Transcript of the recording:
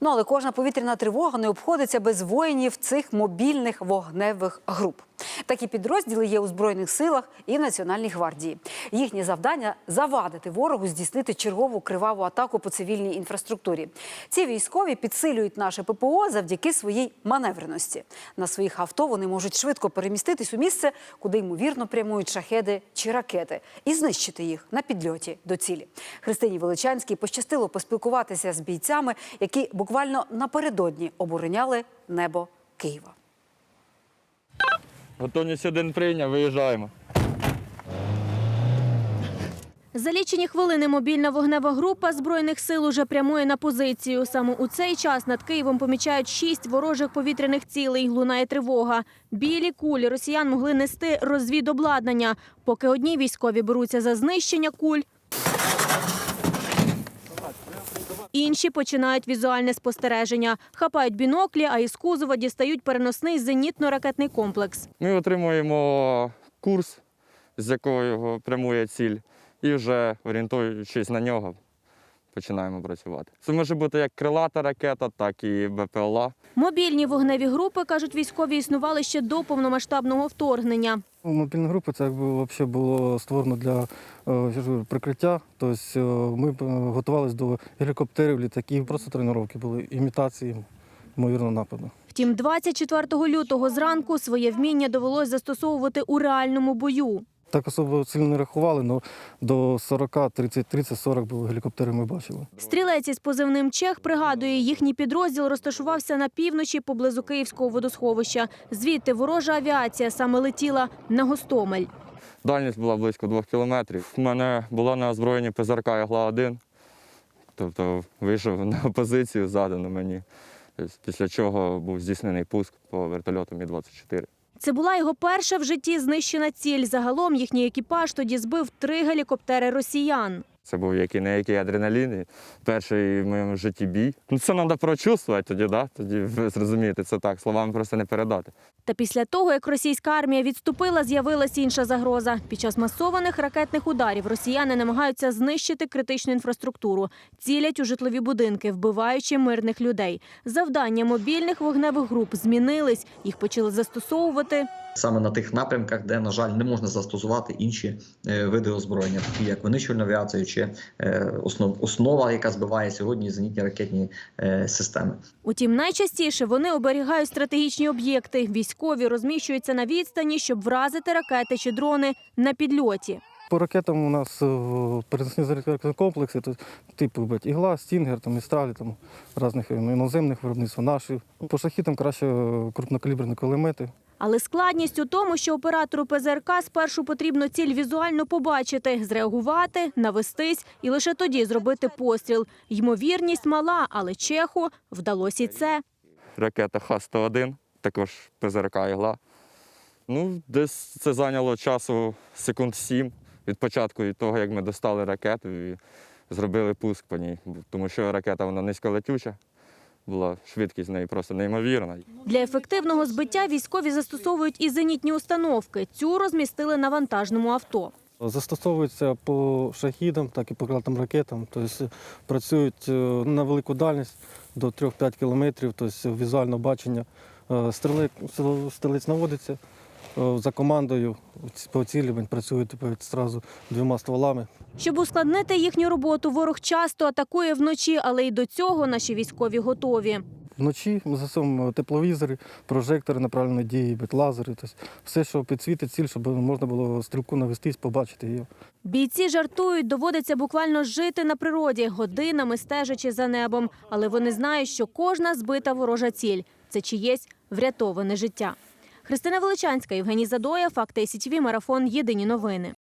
Ну але кожна повітряна тривога не обходиться без воїнів цих мобільних вогневих груп. Такі підрозділи є у збройних силах і Національній гвардії. Їхнє завдання завадити ворогу здійснити чергову криваву атаку по цивільній інфраструктурі. Ці військові підсилюють наше ППО завдяки своїй маневреності. На своїх авто вони можуть швидко переміститись у місце, куди ймовірно прямують шахеди чи ракети, і знищити їх на підльоті до цілі. Христині Величанській пощастило поспілкуватися з бійцями, які буквально напередодні обороняли небо Києва. Готовність один прийняв, виїжджаємо. За лічені хвилини мобільна вогнева група збройних сил уже прямує на позицію. Саме у цей час над Києвом помічають шість ворожих повітряних цілей. Лунає тривога. Білі кулі росіян могли нести розвідобладнання. Поки одні військові беруться за знищення куль. Інші починають візуальне спостереження, хапають біноклі, а із кузова дістають переносний зенітно-ракетний комплекс. Ми отримуємо курс, з якого прямує ціль, і вже орієнтуючись на нього, починаємо працювати. Це може бути як крилата ракета, так і БПЛА. Мобільні вогневі групи, кажуть військові, існували ще до повномасштабного вторгнення. Ну, Мобільна група це якби взагалі було створено для е, прикриття. Тобто е, ми е, готувалися до гелікоптерів, літаків, просто тренування були, імітації ймовірно нападу. Втім, 24 лютого зранку своє вміння довелось застосовувати у реальному бою. Так особо сильно не рахували, але до 40, 30, 30, 40 було гелікоптерів ми бачили. Стрілець із позивним Чех пригадує, їхній підрозділ розташувався на півночі поблизу Київського водосховища. Звідти ворожа авіація саме летіла на Гостомель. Дальність була близько двох кілометрів. У мене була на озброєнні ПЗРК Ягла-1, тобто вийшов на позицію, задано мені, після чого був здійснений пуск по вертольоту Мі-24. Це була його перша в житті знищена ціль. Загалом їхній екіпаж тоді збив три гелікоптери росіян. Це був який не який адреналін. Перший в моєму житті бій. Ну це треба прочувствувати тоді, да? тоді ви зрозумієте, це так, словами просто не передати. Та після того, як російська армія відступила, з'явилася інша загроза. Під час масованих ракетних ударів росіяни намагаються знищити критичну інфраструктуру, цілять у житлові будинки, вбиваючи мирних людей. Завдання мобільних вогневих груп змінились. Їх почали застосовувати саме на тих напрямках, де, на жаль, не можна застосувати інші е, види озброєння, такі як винищувальну авіацію чи е, основ, основа, яка збиває сьогодні зенітні ракетні е, системи. Утім, найчастіше вони оберігають стратегічні об'єкти. Військові розміщуються на відстані, щоб вразити ракети чи дрони на підльоті. По ракетам у нас е, переносні зарядні комплекси, то, типу бать, ігла, стінгер, там, містралі, там, різних іноземних виробництв, наші. По шахітам краще крупнокаліберні кулемети. Але складність у тому, що оператору ПЗРК спершу потрібно ціль візуально побачити, зреагувати, навестись і лише тоді зробити постріл. Ймовірність мала, але чеху вдалося і це. Ракета Х-101, також ПЗРК ігла. Ну, десь це зайняло часу секунд сім від початку від того, як ми достали ракету і зробили пуск по ній. Тому що ракета вона низьколетюча, була швидкість в неї просто неймовірна. Для ефективного збиття військові застосовують і зенітні установки. Цю розмістили на вантажному авто. Застосовуються по шахідам, так і по крилатим ракетам. Тобто працюють е, на велику дальність до 3-5 кілометрів, тобто візуальне бачення. Е, Стрілець, наводиться е, за командою по цілі, він працює одразу двома стволами. Щоб ускладнити їхню роботу, ворог часто атакує вночі, але й до цього наші військові готові. Вночі ми застосовуємо тепловізори, прожектори направленої дії, бетлазери, тобто все, що підсвітить ціль, щоб можна було стрілку навестись, побачити її. Бійці жартують, доводиться буквально жити на природі, годинами стежачи за небом. Але вони знають, що кожна збита ворожа ціль це чиєсь врятоване життя. Христина Величанська, Євгеній Задоя, Факти СІТВ, Марафон. Єдині новини.